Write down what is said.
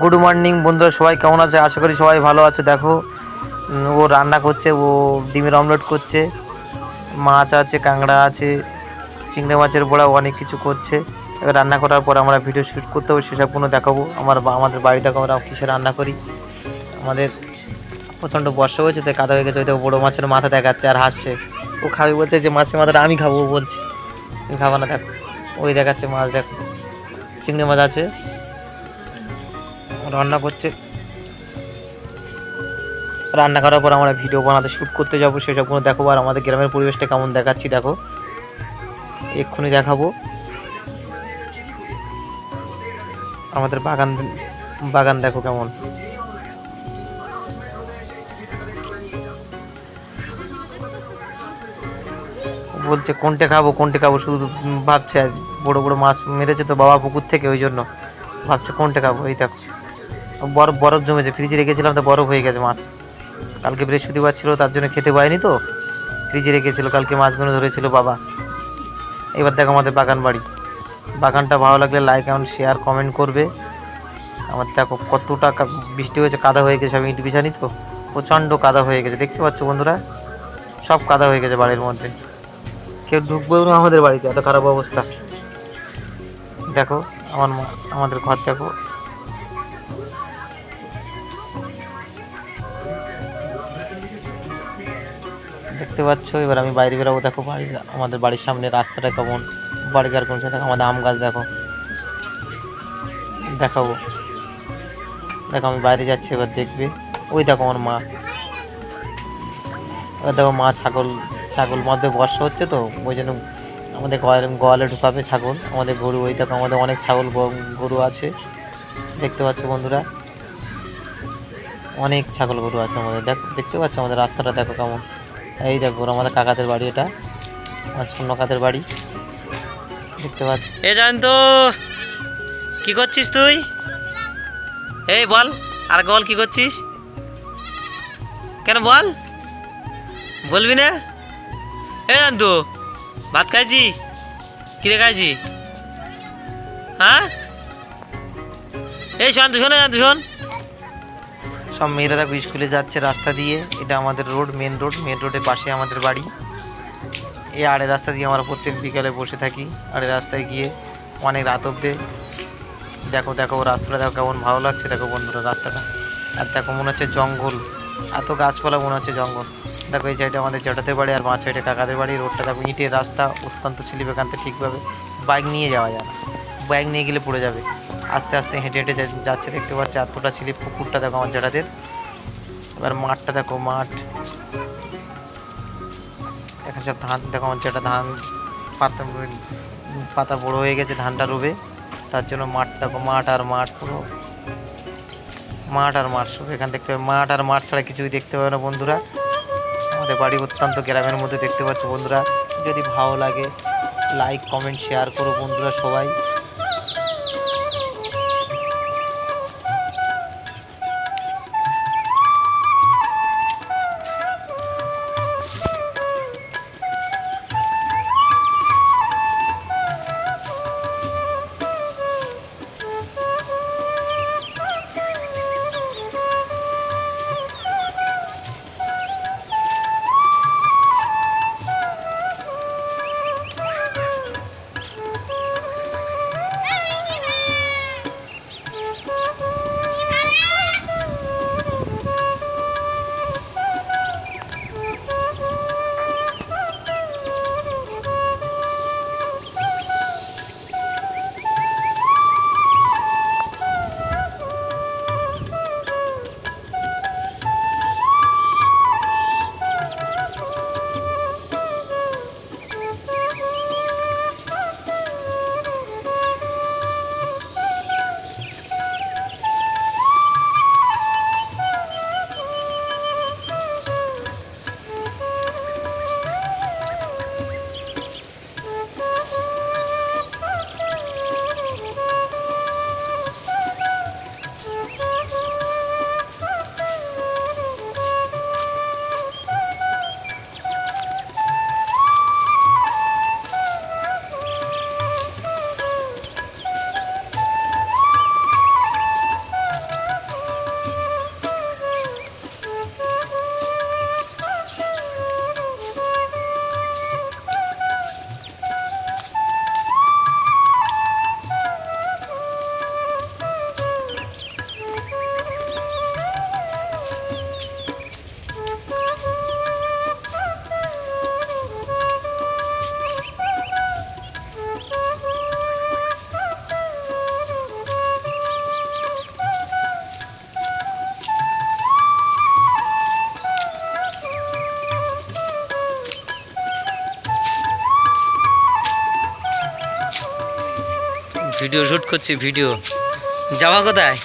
Good morning বন্ধুরা, সবাই কেমন আছে? আশা করি সবাই ভালো আছে। দেখো ও রান্না করছে, ও ডিমের অমলেট করছে, মাছ আছে, কাঁকড়া আছে, চিংড়ি মাছের বড়া অনেক কিছু করছে। এবার রান্না করার পর আমরা ভিডিও শ্যুট করতে হবে, সেসব কোনো দেখাবো। আমার আমাদের বাড়িতে আমরা কিসে রান্না করি? আমাদের প্রচণ্ড বর্ষা হয়েছে, তাই কাদা হয়ে গেছে, ওই বড়ো মাছের মাথা দেখাচ্ছে আর হাসছে। ও খাবে বলছে যে, মাছের মাথাটা আমি খাব বলছে। তুমি খাব না, দেখো। ওই দেখাচ্ছে মাছ, দেখো। চিংড়ি মাছ আছে। রান্না করছে। রান্না করার পর আমরা ভিডিও বানাতে শ্যুট করতে যাব সেসব কোনো দেখাবো আর আমাদের গ্রামের পরিবেশটা কেমন দেখাচ্ছি, দেখো। এক্ষুনি দেখাবো। আমাদের বাগান বাগান দেখো কেমন। বলছে, কোনটা খাব কোনটা খাব? শুধু ভাবছে আর বড় বড় মাছ মেরেছে তো বাবা পুকুর থেকে, ওই জন্য। ভাবছে, কোনটা খাব? এই দেখো। বরফ বরফ জমেছে, ফ্রিজে রেখেছিলাম তো বরফ হয়ে গেছে মাছ। কালকে বৃহস্পতিবার ছিল, তার জন্য খেতে পাইনি তো। ফ্রিজে রেখেছিল, কালকে মাছগুলো ধরেছিল বাবা। এবার দেখো আমাদের বাগান বাড়ি। বাগানটা ভালো লাগলে লাইক এমন শেয়ার কমেন্ট করবে। আমার দেখো কতটা কা- বৃষ্টি হয়েছে, কাদা হয়ে গেছে, আমি ইট বিছানি তো। প্রচণ্ড কাদা হয়ে গেছে, দেখতে পাচ্ছ বন্ধুরা? সব কাদা হয়ে গেছে বাড়ির মধ্যে। কেউ ঢুকবেও না আমাদের বাড়িতে, এত খারাপ অবস্থা। দেখো, আমার আমাদের ঘর দেখো দেখতে পাচ্ছ? এবার আমি বাইরে বেরাবো। দেখো বাড়ির আমাদের বাড়ির সামনে রাস্তাটা কেমন। বাড়ি আর কোন দেখো আমাদের আম গাছ দেখো। দেখাবো। দেখো, আমি বাইরে যাচ্ছি, এবার দেখবে। ওই দেখো আমার মা। এবার দেখো মা ছাগল ছাগল মধ্যে বর্ষা হচ্ছে তো, ওই জন্য আমাদের গোয়ালে ঢুকাবে ছাগল। আমাদের গরু, ওই দেখো আমাদের অনেক ছাগল গরু আছে। দেখতে পাচ্ছ বন্ধুরা? অনেক ছাগল গরু আছে আমাদের। দেখ, দেখতে পাচ্ছ আমাদের রাস্তাটা? দেখো কেমন। এই দেখো আমাদের কাকাদের বাড়ি এটা। আমার শূন্য কাদের বাড়ি। দেখতে পাচ্ছ? এ তো কি করছিস তুই? এই বল, আর বল কি করছিস? কেন বল? বলবি না? এ জান তো ভাত খাইছি? কি রে খাইছি? হ্যাঁ? এই শান্ত শোনে শান্ত শোন। সব মেয়েরা দেখো স্কুলে যাচ্ছে রাস্তা দিয়ে। এটা আমাদের রোড মেন রোড মেন রোডের পাশে আমাদের বাড়ি। এই আড়ে রাস্তা দিয়ে আমরা প্রত্যেক বিকালে বসে থাকি। আড়ে রাস্তায় গিয়ে অনেক রাত অব্দি দেখো দেখো রাস্তাটা দেখো কেমন ভালো লাগছে। দেখো বন্ধুরা, রাস্তাটা। আর দেখো মনে হচ্ছে জঙ্গল। এত গাছপালা মনে হচ্ছে জঙ্গল। দেখো এই সাইডে আমাদের জটাতে বাড়ি আর মাছ সাইডে কাকাদের বাড়ি। রোডটা দেখো ইটের রাস্তা, অত্যন্ত স্লিপ এখান থেকে ঠিকভাবে। বাইক নিয়ে যাওয়া যায় না। বাইক নিয়ে গেলে পড়ে যাবে। আস্তে আস্তে হেঁটে হেঁটে যাচ্ছে দেখতে পাচ্ছি এতটা স্লিপ পুকুরটা দেখো আমার জটাদের এবার মাঠটা দেখো, মাঠ। এখন সব ধান, দেখো আমার যেটা ধান পাতা পাতা বড় হয়ে গেছে, ধানটা রোবে। তার জন্য মাঠ দেখো, মাঠ আর মাঠ পুরো। মাঠ আর মাঠ শুধু এখান দেখতে পাবে। মাঠ আর মাঠ ছাড়া কিছুই দেখতে পাবে না বন্ধুরা। আমাদের বাড়ি অত্যন্ত গ্রামের মধ্যে দেখতে পাচ্ছ বন্ধুরা। যদি ভালো লাগে লাইক কমেন্ট শেয়ার করো বন্ধুরা সবাই। ভিডিও শ্যুট করছি ভিডিও। যাওয়া কোথায়?